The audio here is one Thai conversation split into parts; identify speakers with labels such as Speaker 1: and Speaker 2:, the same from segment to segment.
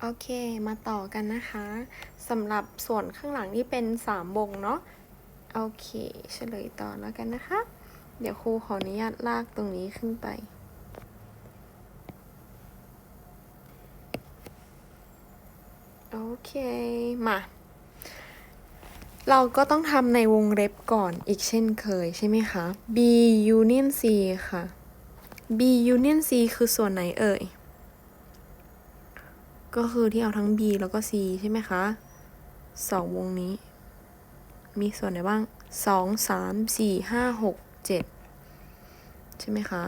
Speaker 1: โอเค มาต่อกันนะคะสำหรับส่วนข้างหลังที่เป็นสามวงเนาะ โอเคเฉลยต่อแล้วกันนะคะ เดี๋ยวครูขออนุญาตลากตรงนี้ขึ้นไปโอเค มา เราก็ต้องทำในวงเล็บก่อนอีกเช่นเคยใช่ไหมคะ B union C ค่ะ B union C คือส่วนไหนเอ่ย ก็คือที่เอาทั้ง B แล้วก็ C ใช่ไหมคะสองวงนี้ มีส่วนไหนบ้างสองสามสี่ห้าหกเจ็ดใช่ไหมคะ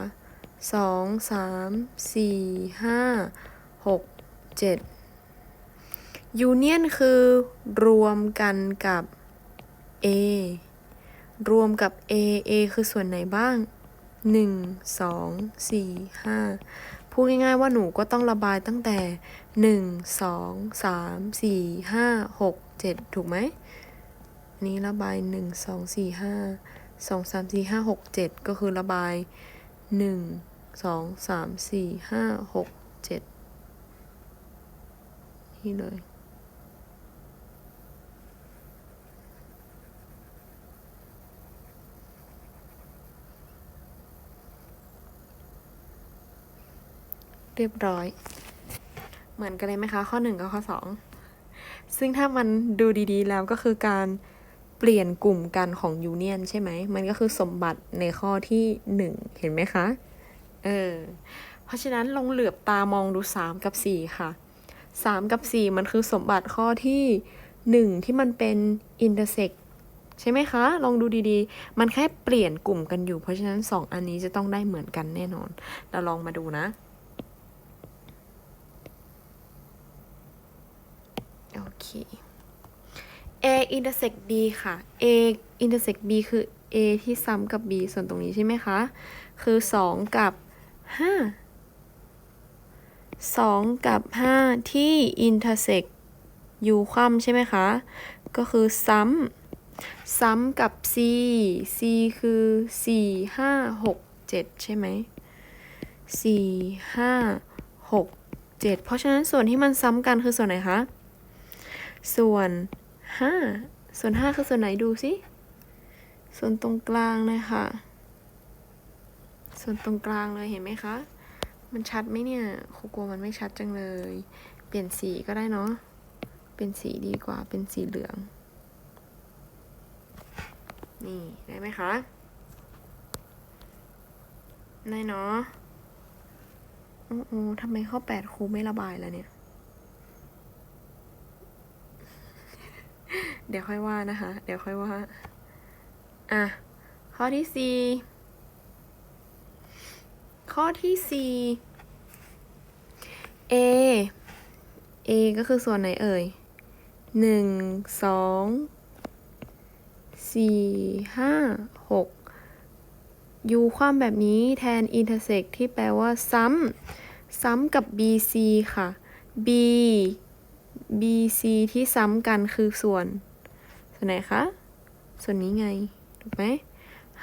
Speaker 1: สองสามสี่ห้าหกเจ็ดยูเนียนคือรวมกันกับ A รวมกับ A A คือส่วนไหนบ้างหนึ่งสองสี่ห้า พูดง่ายๆว่าหนูก็ต้องระบายตั้งแต่หนึ่งสองสามสี่ห้าหกเจ็ดถูกไหม นี้ระบายหนึ่งสองสี่ห้าสองสามสี่ห้าหกเจ็ดก็คือระบายหนึ่งสองสามสี่ห้าหกเจ็ดนี่เลย เรียบร้อย เหมือนกันเลยไหมคะ ข้อหนึ่งกับข้อสองซึ่งถ้ามันดูดีๆแล้วก็คือการเปลี่ยนกลุ่มกันของยูเนียนใช่ไหม มันก็คือสมบัติในข้อที่หนึ่งเห็นไหมคะ เออ เพราะฉะนั้นลองเหลือบตามองดูสามกับสี่ค่ะสามกับสี่มันคือสมบัติข้อที่หนึ่งที่มันเป็นอินเตอร์เซ็กใช่ไหมคะ ลองดูดีๆ มันแค่เปลี่ยนกลุ่มกันอยู่ เพราะฉะนั้นสองอันนี้จะต้องได้เหมือนกันแน่นอน เราลองมาดูนะ โอเค A intersect B ค่ะ A intersect B คือ A ที่ซ้ำกับ B ส่วนตรงนี้ใช่ไหมคะ คือ 2 กับ 5 2 กับ 5 ที่ intersect อยู่คว่ำใช่ไหมคะ ก็คือซ้ำ ซ้ำกับ C C คือ 4 5 6 7 ใช่ไหม 4 5 6 7 เพราะฉะนั้นส่วนที่มันซ้ำกันคือส่วนไหนคะ ส่วนห้าส่วนห้าคือส่วนไหนดูสิ ส่วนตรงกลางเลยค่ะส่วนตรงกลางเลยเห็นไหมคะ มันชัดไหมเนี่ยครูกลัวมันไม่ชัดจังเลย เปลี่ยนสีก็ได้เนาะ เป็นสีดีกว่า เป็นสีเหลือง นี่ได้ไหมคะ ได้เนาะ โอ้โหทำไมข้อแปดครูไม่ระบายแล้วเนี่ย เดี๋ยวค่อยว่านะคะ เดี๋ยวค่อยว่า อะ ข้อที่สี่ข้อที่สี่ A A ก็คือส่วนไหนเอ่ยหนึ่งสองสี่ห้าหกยูความแบบนี้แทน intersect ที่แปลว่าซ้ำ ซ้ำกับ BC ค่ะ B BC ที่ซ้ำกันคือส่วน ส่วนไหนคะ ส่วนนี้ไง ถูกไหม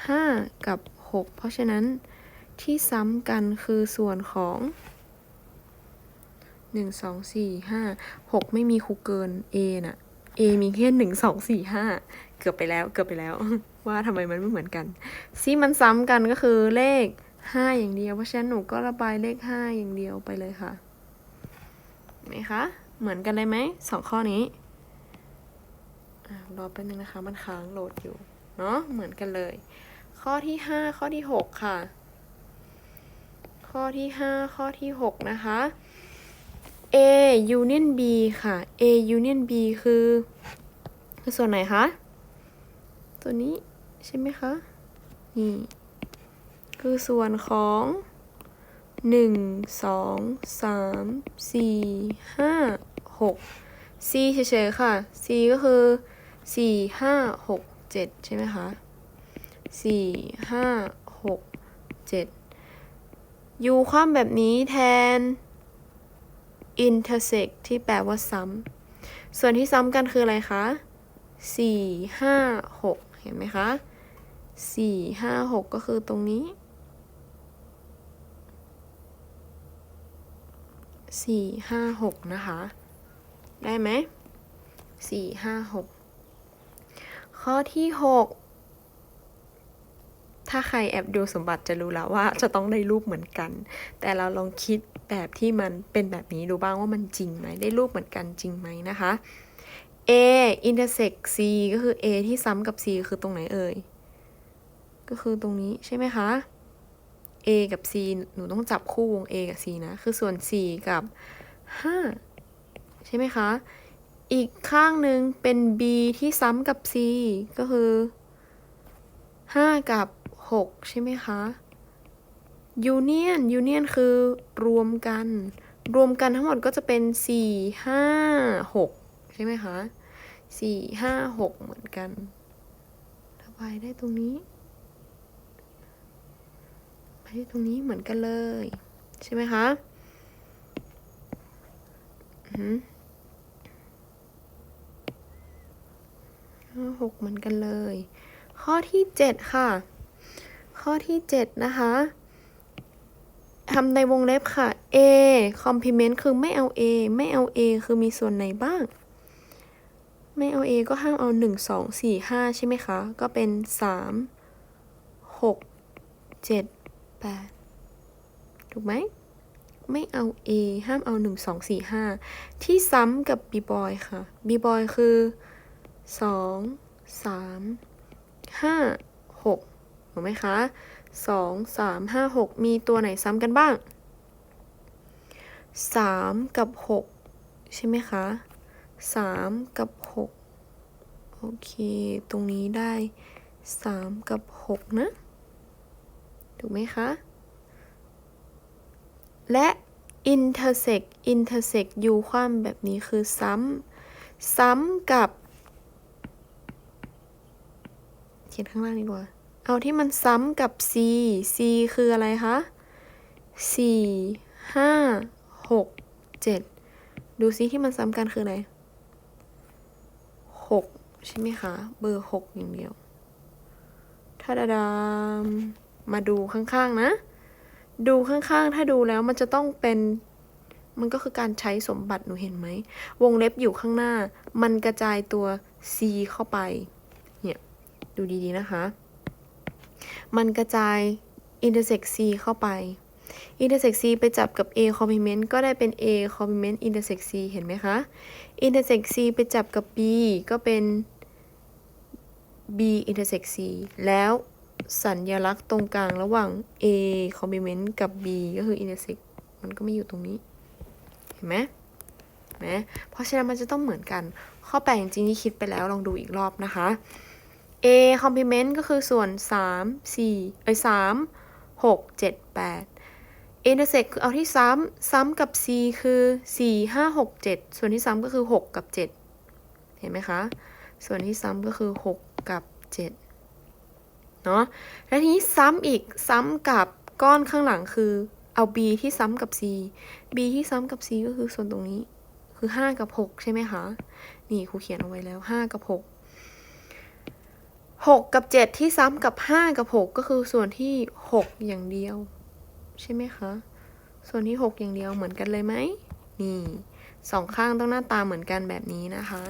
Speaker 1: ห้ากับหกเพราะฉะนั้นที่ซ้ำกันคือส่วนของหนึ่งสองสี่ห้าหกไม่มีคูเกิน A น่ะ A มีแค่หนึ่งสองสี่ห้าเกือบไปแล้วเกือบไปแล้ว ว่าทำไมมันไม่เหมือนกันที่มันซ้ำกันก็คือเลขห้าอย่างเดียว เพราะฉะนั้นหนูก็ระบายเลขห้าอย่างเดียวไปเลยค่ะไหมคะ เหมือนกันเลยไหมสองข้อนี้รอแป๊บนึงนะคะ มันค้างโหลดอยู่เนาะเหมือนกันเลย ข้อที่ห้าข้อที่หกค่ะ ข้อที่ห้าข้อที่หกนะคะ A union B ค่ะ A union B คือ คือส่วนไหนคะตัวนี้ใช่ไหมคะนี่คือส่วนของหนึ่งสองสามสี่ห้า หก C เฉยๆค่ะ C ก็คือสี่ห้าหกเจ็ดใช่ไหมคะสี่ห้าหกเจ็ดยูความแบบนี้แทน intersect ที่แปลว่าซ้ำ ส่วนที่ซ้ำกันคืออะไรคะสี่ห้าหกเห็นไหมคะสี่ห้าหกก็คือตรงนี้สี่ห้าหกนะคะ ได้ไหมสี่ห้าหกข้อที่หกถ้าใครแอบดูสมบัติจะรู้แล้วว่าจะต้องได้รูปเหมือนกัน แต่เราลองคิดแบบที่มันเป็นแบบนี้ดูบ้างว่ามันจริงไหมได้รูปเหมือนกันจริงไหมนะคะ A intersect C ก็คือ A ที่ซ้ำกับ C คือตรงไหนเอ่ย ก็คือตรงนี้ใช่ไหมคะ A กับ C หนูต้องจับคู่วง A กับ C นะ คือส่วน 4 กับ 5 ใช่ไหมคะ อีกข้างหนึ่งเป็น B ที่ซ้ำกับ C ก็คือ 5 กับ 6 ใช่ไหมคะ Union Union คือรวมกัน รวมกันทั้งหมดก็จะเป็น 4 5 6 ใช่ไหมคะ4 5 6 เหมือนกันระบายได้ตรงนี้ไปตรงนี้เหมือนกันเลย ใช่ไหมคะ อือ หกเหมือนกันเลย ข้อที่เจ็ดค่ะ ข้อที่เจ็ดนะคะทำในวงเล็บค่ะ A complement คือไม่เอา A ไม่เอา A คือมีส่วนไหนบ้าง ไม่เอา A ก็ห้ามเอาหนึ่งสองสี่ห้าใช่ไหมคะ ก็เป็นสามหกเจ็ดแปดถูกไหม ไม่เอา A ห้ามเอา 1 2 4 5 ที่ซ้ำกับ B boy ค่ะ B boy คือ 2 3 5 6ถูกไหมคะ2 3 5 6มีตัวไหนซ้ำกันบ้าง3กับ6ใช่ไหมคะ3กับ6โอเค ตรงนี้ได้3กับ6นะ ถูกไหมคะ และ intersect intersect อยู่ความแบบนี้คือซ้ำ ซ้ำกับ เขียนข้างล่างดีกว่า เอาที่มันซ้ำกับ c c คืออะไรคะสี่ห้าหกเจ็ดดูซิที่มันซ้ำกันคืออะไรหกใช่ไหมคะ เบอร์หกอย่างเดียวถ้าดาดามมาดูข้างๆนะ ดูข้างๆ ถ้าดูแล้วมันจะต้องเป็นมันก็คือการใช้สมบัติหนูเห็นไหม วงเล็บอยู่ข้างหน้า มันกระจายตัว c เข้าไป ดูดีๆนะคะ มันกระจาย intersect c เข้าไป intersect c ไปจับกับ a complement ก็ได้เป็น a complement intersect c เห็นไหมคะ intersect c ไปจับกับ b ก็เป็น b intersect c แล้วสัญลักษณ์ตรงกลางระหว่าง a complement กับ b ก็คือ intersect มันก็ไม่อยู่ตรงนี้ เห็นไหมเห็นไหมเพราะฉะนั้นมันจะต้องเหมือนกัน ข้อแปลจริงๆที่คิดไปแล้วลองดูอีกรอบนะคะ a complement ก็คือส่วน 3 4เอ้ย3 6 7 8 intersect คือเอาที่ซ้ำซ้ำกับ c คือ 4 5 6 7 ส่วนที่ซ้ำก็คือ 6 กับ 7 เห็นไหมคะ ส่วนที่ซ้ำก็คือ 6 กับ 7 เนาะแล้วทีนี้ซ้ำอีกซ้ำกับก้อนข้างหลังคือเอา b ที่ซ้ำกับ c b ที่ซ้ำกับ c ก็คือส่วนตรงนี้ คือ 5 กับ 6 ใช่ไหมคะ นี่ครูเขียนเอาไว้แล้ว 5 กับ 6 6 กับ 7 ที่ซ้ำกับ 5 กับ 6 ก็คือส่วนที่ 6 อย่างเดียว ใช่ไหมคะ ส่วนที่ 6 อย่างเดียวเหมือนกันเลยไหมนี่สองข้างต้องหน้าตาเหมือนกันแบบนี้นะคะ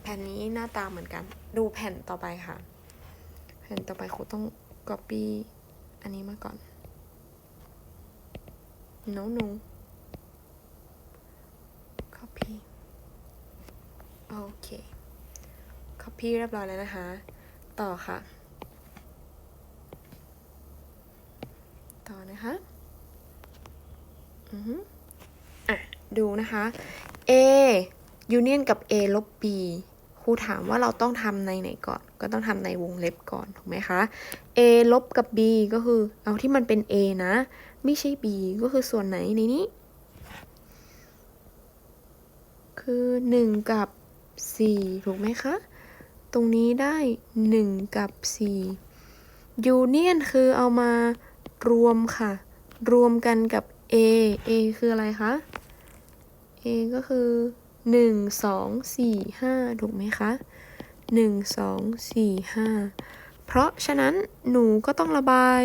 Speaker 1: แผ่นนี้หน้าตาเหมือนกัน ดูแผ่นต่อไปค่ะ แผ่นต่อไปครูต้อง copy อันนี้มาก่อน no no copy โอเค copy เรียบร้อยแล้วนะคะ ต่อค่ะ ต่อนะคะอือฮึอะ ดูนะคะ A union กับ A ลบ B ครูถามว่าเราต้องทำในไหนก่อน ก็ต้องทำในวงเล็บก่อน ถูกไหมคะ A ลบกับ B ก็คือ เอาที่มันเป็น A นะ ไม่ใช่ B ก็คือส่วนไหนในนี้ คือ 1 กับ 4 ถูกไหมคะ ตรงนี้ได้ 1 กับ4 union คือเอามารวมค่ะ รวมกันกับ A A คืออะไรคะ A ก็คือ 1 2 4 5 ถูกไหมคะ 1 2 4 5 เพราะฉะนั้นหนูก็ต้องระบาย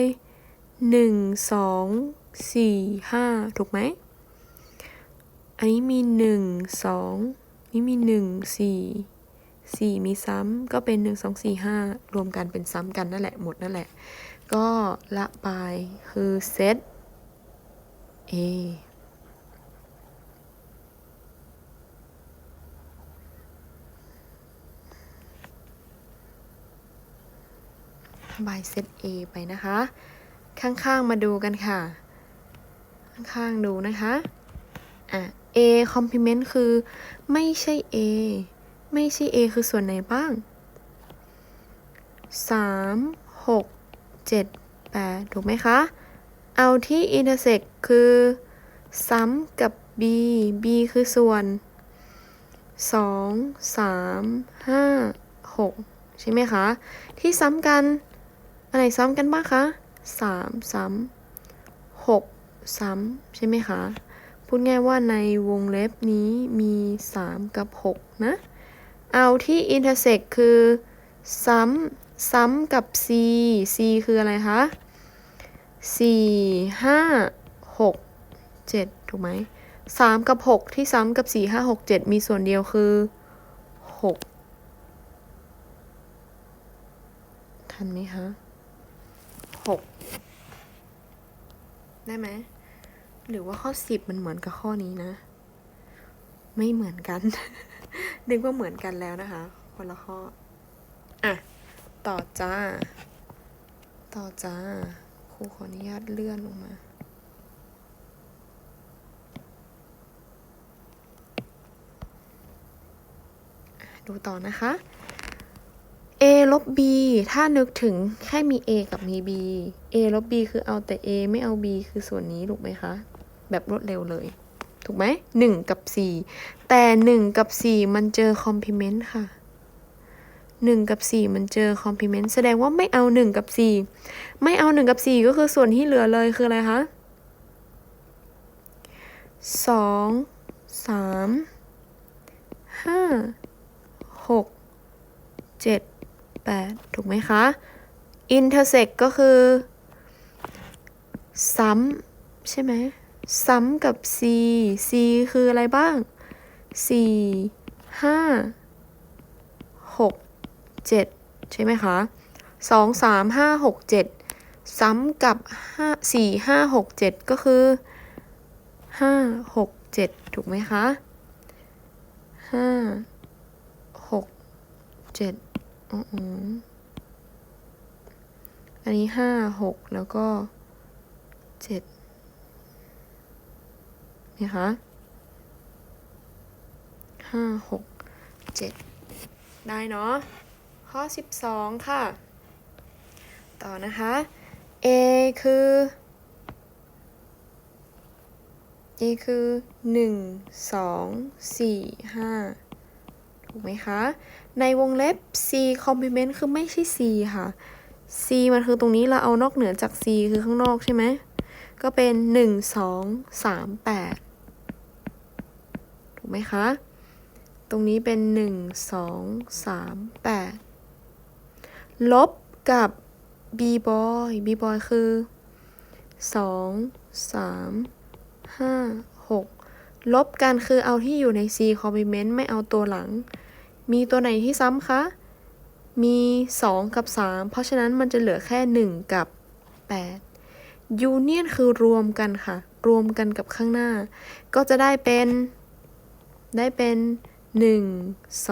Speaker 1: 1 2 4 5 ถูกไหม อันนี้มีหนึ่งสองนี่มีหนึ่ งสี่มีซ้ำก็เป็นหนึ่งสองสี่ห้ารวมกันเป็นซ้ำกันนั่นแหละหมดนั่นแหละ ก็ละบายคือเซต A บายเซต A ไปนะคะ ข้างๆ มาดูกันค่ะ ข้างๆ ดูนะคะ อะ A complement คือไม่ใช่ A ไม่ใช่ A คือส่วนไหนบ้าง 3 6 7 8 ถูกไหมคะ เอาที่ intersect คือ ซ้ำกับ B B คือส่วน 2 3 5 6 ใช่ไหมคะ ที่ซ้ำกัน อะไรซ้ำกันบ้างคะ 3 ซ้ำ6 ซ้ำใช่ไหมคะ พูดง่ายว่าในวงเล็บนี้มี 3 กับ 6 นะ เอาที่ intersect คือซ้ำซ้ำกับ C C คืออะไรคะ 4 5 6 7 ถูกไหม 3 กับ 6 ที่ซ้ำกับ 4 5 6 7 มีส่วนเดียวคือ 6 ทันไหมคะ 6 ได้ไหม หรือว่าข้อ 10 มันเหมือนกับข้อนี้นะ ไม่เหมือนกัน นึกว่าเหมือนกันแล้วนะคะคนละข้ออะ ต่อจ้า ต่อจ้า ครูขออนุญาตเลื่อนลงมา ดูต่อนะคะ a ลบ b ถ้านึกถึงแค่มี a กับมี b a ลบ b คือเอาแต่ a ไม่เอา b คือส่วนนี้ถูกไหมคะ แบบรวดเร็วเลย ถูกไหมหนึ่งกับสี่แต่หนึ่งกับสี่มันเจอคอมพลีเมนต์ค่ะหนึ่งกับสี่มันเจอคอมพลีเมนต์แสดงว่าไม่เอาหนึ่งกับสี่ไม่เอาหนึ่งกับสี่ก็คือส่วนที่เหลือเลยคืออะไรคะสองสามห้าหกเจ็ดแปดถูกไหมคะ intersect ก็คือ ซ้ำใช่ไหม ซ้ำกับ c c คืออะไรบ้าง 4 5 6 7 ใช่ไหมคะ 2 3 5 6 7 ซ้ำกับ 5 4 5 6 7 ก็คือ 5 6 7 ถูกไหมคะ 5 6 7อ๋ออันนี้ 5 6 แล้วก็ 7 นี่คะห้าหกเจ็ดได้เนาะข้อสิบสองค่ะ ต่อนะคะ A คือ A คือหนึ่งสองสี่ห้าถูกไหมคะ ในวงเล็บ C complement คือไม่ใช่ C ค่ะ C มันคือตรงนี้เราเอานอกเหนือจาก C คือข้างนอกใช่ไหม ก็เป็นหนึ่งสองสามแปด ไหมคะ ตรงนี้เป็นหนึ่งสองสามแปดลบกับ b boy b boy คือสองสามห้าหกลบกันคือเอาที่อยู่ใน c complement ไม่เอาตัวหลัง มีตัวไหนที่ซ้ำคะ มี 2 กับ 3 เพราะฉะนั้นมันจะเหลือแค่ 1 กับ 8 union คือรวมกันค่ะ รวมกันกับข้างหน้า ก็จะได้เป็น ได้เป็น 1 2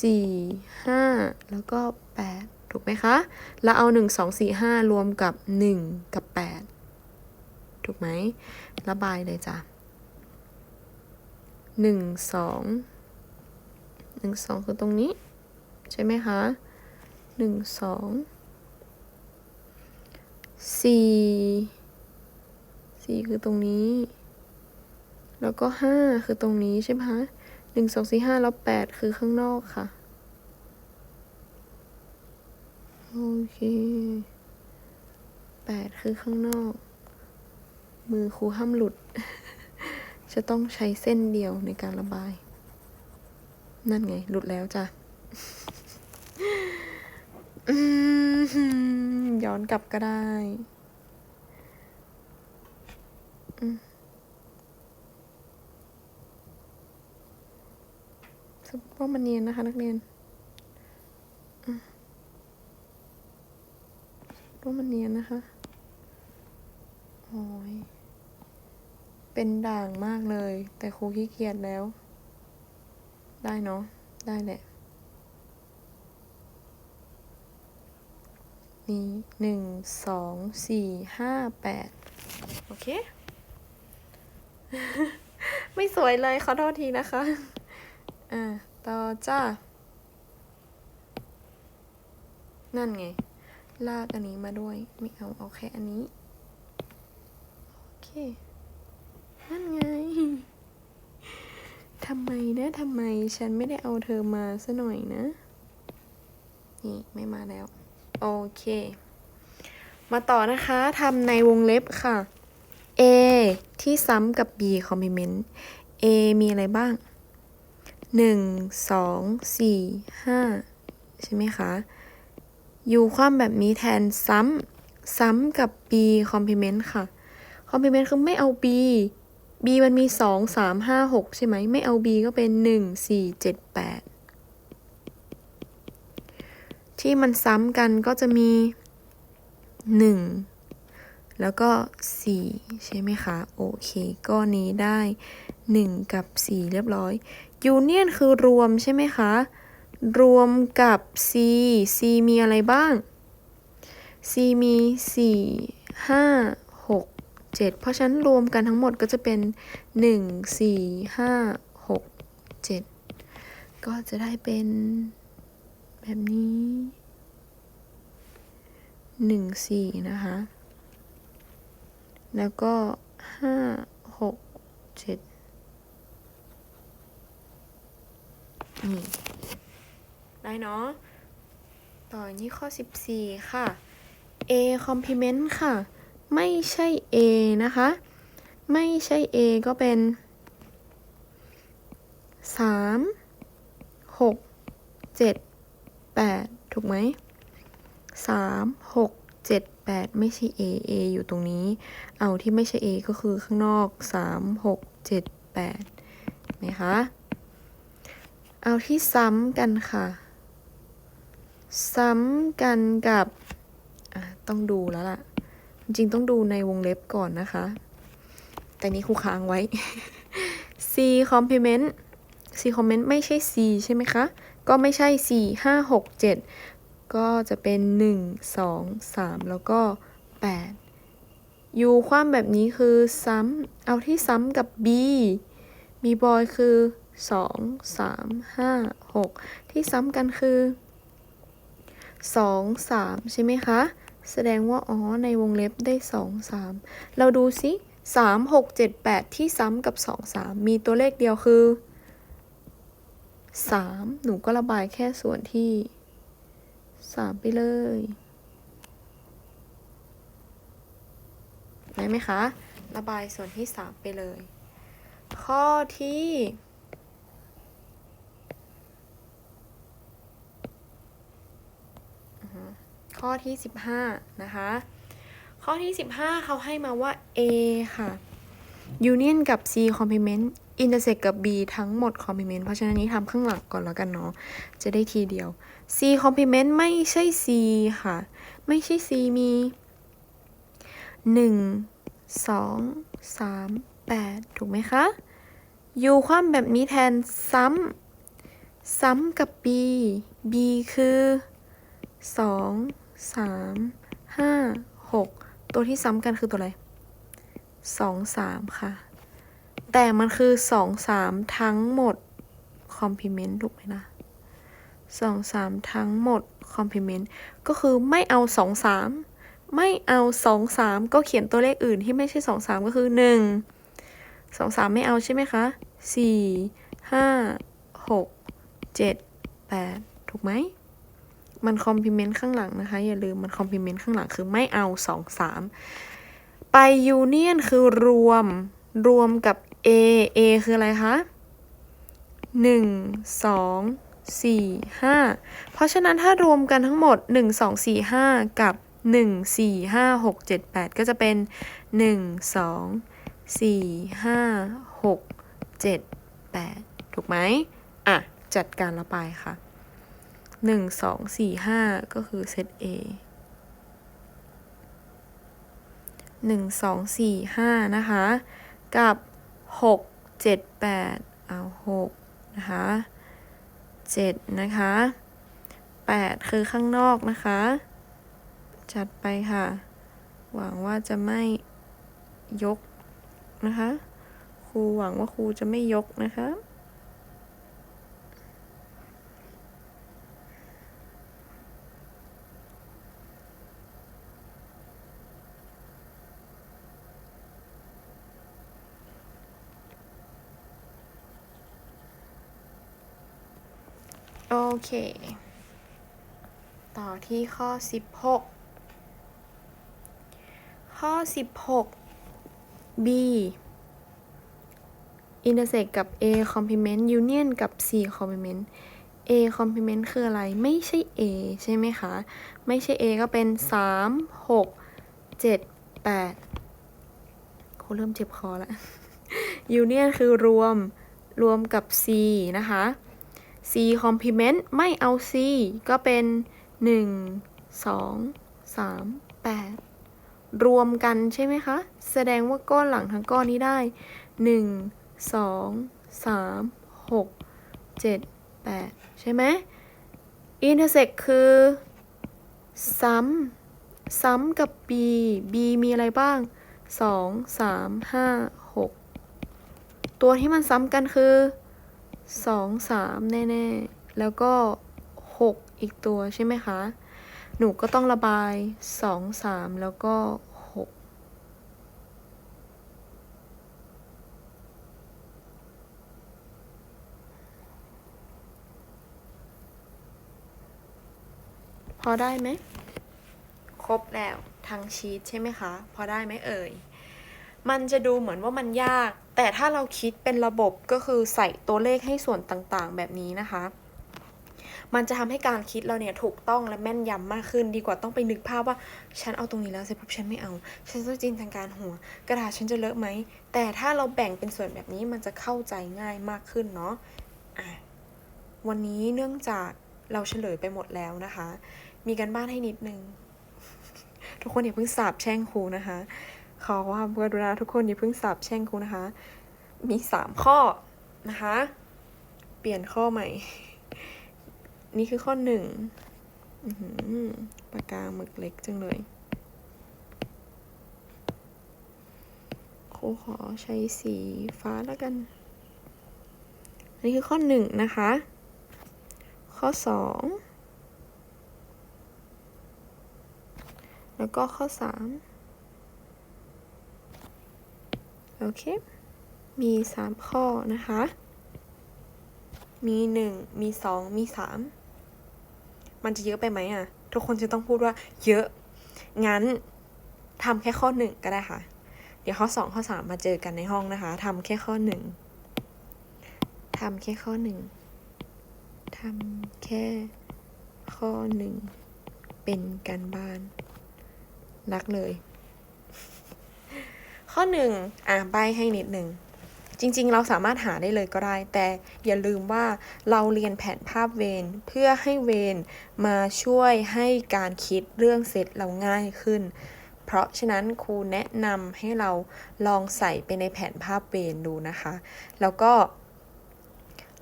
Speaker 1: 4 5 แล้วก็ 8 ถูกไหมคะแล้วเอา 1 2 4 5 รวมกับ 1 กับ 8 ถูกไหม ระบายเลยจ้ะ 1 2 1 2 คือตรงนี้ ใช่ไหมคะ 1 2 4 4 คือตรงนี้ แล้วก็5คือตรงนี้ใช่ไหมคะหนึ่งสองสี่ห้าแล้วแปดคือข้างนอกค่ะ โอเคแปดคือข้างนอก มือครูห้ามหลุด จะต้องใช้เส้นเดียวในการระบาย นั่นไง หลุดแล้วจ้ะย้อนกลับก็ได้ อืม ว่ามันเนียนนะคะ นักเรียนว่ามันเนียนนะคะ โอ้ย เป็นด่างมากเลย แต่ครูขี้เกียจแล้ว ได้เนาะ ได้แหละ นี่หนึ่ง สอง สี่ ห้า แปด โอเค ไม่สวยเลยขอโทษทีนะคะ อ่าต่อจ้า นั่นไง ลากอันนี้มาด้วย ไม่เอาเอาแค่อันนี้ โอเค นั่นไงทำไมนะทำไมฉันไม่ได้เอาเธอมาซะหน่อยนะ นี่ ไม่มาแล้ว โอเค มาต่อนะคะทำในวงเล็บค่ะ A ที่ซ้ำกับ B complement A มีอะไรบ้าง หนึ่งสองสี่ห้าใช่ไหมคะอยู่ความแบบนี้แทนซ้ำซ้ำกับ B complement ค่ะ complement คือไม่เอา B B มันมีสองสามห้าหกใช่ไหม ไม่เอา B ก็เป็นหนึ่งสี่เจ็ดแปดที่มันซ้ำกันก็จะมีหนึ่งแล้วก็ 4 ใช่ไหมคะ โอเค ก้อนนี้ได้ 1 กับ 4 เรียบร้อย ยูเนียนคือรวมใช่ไหมคะ รวมกับ C C มีอะไรบ้าง C มี 4 5 6 7 เพราะฉะนั้นรวมกันทั้งหมดก็จะเป็น 1 4 5 6 7 ก็จะได้เป็นแบบนี้ 1 4 นะคะ แล้วก็ 5 6 7 นี่ได้เนาะ ต่อนี้ข้อสิบสี่ค่ะ A complement ค่ะ ไม่ใช่ A นะคะ ไม่ใช่ A ก็เป็นสามหกเจ็ดแปดถูกไหมสามหกเจ็ดแปดไม่ใช่ A A อยู่ตรงนี้ เอาที่ไม่ใช่ A ก็คือข้างนอกสามหกเจ็ดแปดไหมคะ เอาที่ซ้ำกันค่ะ ซ้ำกันกับ ต้องดูแล้วล่ะ จริงต้องดูในวงเล็บก่อนนะคะ แต่นี้ครูค้างไว้ C complement C complement ไม่ใช่ C ใช่ไหมคะ ก็ไม่ใช่4 5 6 7 ก็จะเป็น 1 2 3 แล้วก็ 8 U ความแบบนี้คือซ้ำ เอาที่ซ้ำกับ B B boy คือ2 3 5 6ที่ซ้ำกันคือ2 3ใช่ไหมคะ แสดงว่าอ๋อในวงเล็บได้2 3เราดูสิ3 6 7 8ที่ซ้ำกับ2 3มีตัวเลขเดียวคือ3หนูก็ระบายแค่ส่วนที่3ไปเลยได้ไหมคะ ระบายส่วนที่3ไปเลย ข้อที่อือฮึ ข้อที่ 15 นะคะ ข้อที่ 15 เขาให้มาว่า A ค่ะ union กับ C complement intersect กับ B ทั้งหมด complement เพราะฉะนั้นนี้ทำข้างหลังก่อนแล้วกันเนาะ จะได้ทีเดียว C complement ไม่ใช่ C ค่ะ ไม่ใช่ C มี 1 2 3 8 ถูกไหมคะ U ความแบบนี้แทนซ้ำ ซ้ำกับ B B คือ 2 สามห้าหกตัวที่ซ้ำกันคือตัวอะไรสองสามค่ะ แต่มันคือสองสามทั้งหมดคอมพลีเมนต์ถูกไหมนะสองสามทั้งหมดคอมพลีเมนต์ก็คือไม่เอาสองสามไม่เอาสองสามก็เขียนตัวเลขอื่นที่ไม่ใช่สองสามก็คือหนึ่งสองสามไม่เอาใช่ไหมคะสี่ห้าหกเจ็ดแปดถูกไหม มันคอมพ l เมนต์ข้างหลังนะคะ อย่าลืมมันคอมพ l เมนต์ข้างหลังคือไม่เอา2 3ไปยูเนียนคือรวม รวมกับ A A คืออะไรคะ1 2 4 5เพราะฉะนั้นถ้ารวมกันทั้งหมด1 2 4 5กับ1 4 5 6 7 8ก็จะเป็น1 2 4 5 6 7 8ถูกไหมอะ จัดการระบายค่ะ หนึ่งสองสี่ห้าก็คือเซต A หนึ่งสองสี่ห้านะคะ กับหกเจ็ดแปดเอาหกนะคะเจ็ดนะคะแปดคือข้างนอกนะคะ จัดไปค่ะ หวังว่าจะไม่ยกนะคะ ครูหวังว่าครูจะไม่ยกนะคะ เค ต่อที่ข้อ 16 ข้อ 16 B intersect กับ A complement union กับ C complement A complement คืออะไร ไม่ใช่ A ใช่ไหมคะ ไม่ใช่ A ก็เป็น 3 6 7 8เขาเริ่มเจ็บคอแล้ว union คือรวม รวมกับ C นะคะ C complement ไม่เอา C ก็เป็น 1 2 3 8 รวมกันใช่ไหมคะ แสดงว่าก้อนหลังทั้งก้อนนี้ได้ 1 2 3 6 7 8 ใช่ไหม intersect คือ ซ้ำ ซ้ำกับ B B มีอะไรบ้าง 2 3 5 6 ตัวที่มันซ้ำกันคือ สองสามแน่ๆ แล้วก็หกอีกตัวใช่ไหมคะ หนูก็ต้องระบายสองสามแล้วก็หกพอได้ไหม ครบแล้วทั้งชีตใช่ไหมคะ พอได้ไหมเอ่ย มันจะดูเหมือนว่ามันยาก แต่ถ้าเราคิดเป็นระบบก็คือใส่ตัวเลขให้ส่วนต่างๆ แบบนี้นะคะ มันจะทำให้การคิดเราเนี่ยถูกต้องและแม่นยำมากขึ้นดีกว่าต้องไปนึกภาพว่า ฉันเอาตรงนี้แล้วเสร็จปุ๊บฉันไม่เอา ฉันต้องจินตนาการหัว กระดาษฉันจะเลอะไหม แต่ถ้าเราแบ่งเป็นส่วนแบบนี้มันจะเข้าใจง่ายมากขึ้นเนาะอะวันนี้เนื่องจากเราเฉลยไปหมดแล้วนะคะ มีกันบ้านให้นิดนึง ทุกคนอย่าเพิ่งสาบแช่งครูนะคะ ขอความกรุณาทุกคนอย่าเพิ่งสาบแช่งครูนะคะ มีสามข้อนะคะ เปลี่ยนข้อใหม่ นี่คือข้อหนึ่งปากกาหมึกเล็กจังเลยครูขอใช้สีฟ้าแล้วกันนนี้คือข้อหนึ่งนะคะ ข้อสองแล้วก็ข้อสาม โอเค มีสามข้อนะคะ มีหนึ่งมีสองมีสามมันจะเยอะไปไหมอะ ทุกคนจะต้องพูดว่าเยอะ งั้นทำแค่ข้อหนึ่งก็ได้ค่ะ เดี๋ยวข้อสองข้อสามมาเจอกันในห้องนะคะทำแค่ข้อหนึ่งทำแค่ข้อหนึ่งทำแค่ข้อหนึ่งเป็นการบ้าน รักเลย ข้อหนึ่งอะใบให้นิดหนึ่งจริงๆ เราสามารถหาได้เลยก็ได้ แต่อย่าลืมว่าเราเรียนแผนภาพเวรเพื่อให้เวรมาช่วยให้การคิดเรื่องเซตเราง่ายขึ้น เพราะฉะนั้นครูแนะนำให้เราลองใส่ไปในแผนภาพเวรดูนะคะ แล้วก็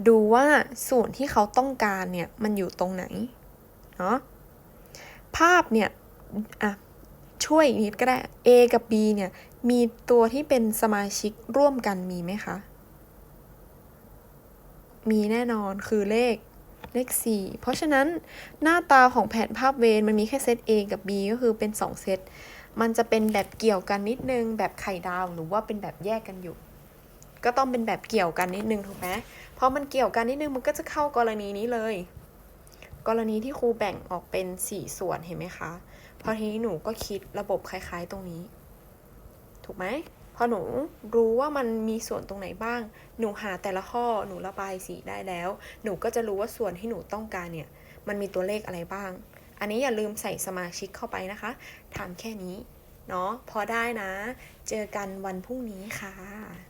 Speaker 1: ดูว่าส่วนที่เขาต้องการเนี่ยมันอยู่ตรงไหนเนาะภาพเนี่ยอะช่วยอีกนิดก็ได้ A กับ B เนี่ย มีตัวที่เป็นสมาชิกร่วมกันมีไหมคะ มีแน่นอนคือเลขเลข 4 เพราะฉะนั้นหน้าตาของแผนภาพเวรมันมีแค่เซต A กับ B ก็คือเป็น 2 เซต มันจะเป็นแบบเกี่ยวกันนิดนึง แบบไข่ดาวหรือว่าเป็นแบบแยกกันอยู่ ก็ต้องเป็นแบบเกี่ยวกันนิดนึงถูกไหมเพราะมันเกี่ยวกันนิดนึงมันก็จะเข้ากรณีนี้เลย กรณีที่ครูแบ่งออกเป็น 4 ส่วนเห็นไหมคะ พอทีนี้หนูก็คิดระบบคล้ายๆตรงนี้ ถูกไหมพอหนูรู้ว่ามันมีส่วนตรงไหนบ้าง หนูหาแต่ละข้อหนูระบายสีได้แล้ว หนูก็จะรู้ว่าส่วนที่หนูต้องการเนี่ย มันมีตัวเลขอะไรบ้าง อันนี้อย่าลืมใส่สมาชิกเข้าไปนะคะทำแค่นี้ เนาะพอได้นะ เจอกันวันพรุ่งนี้ค่ะ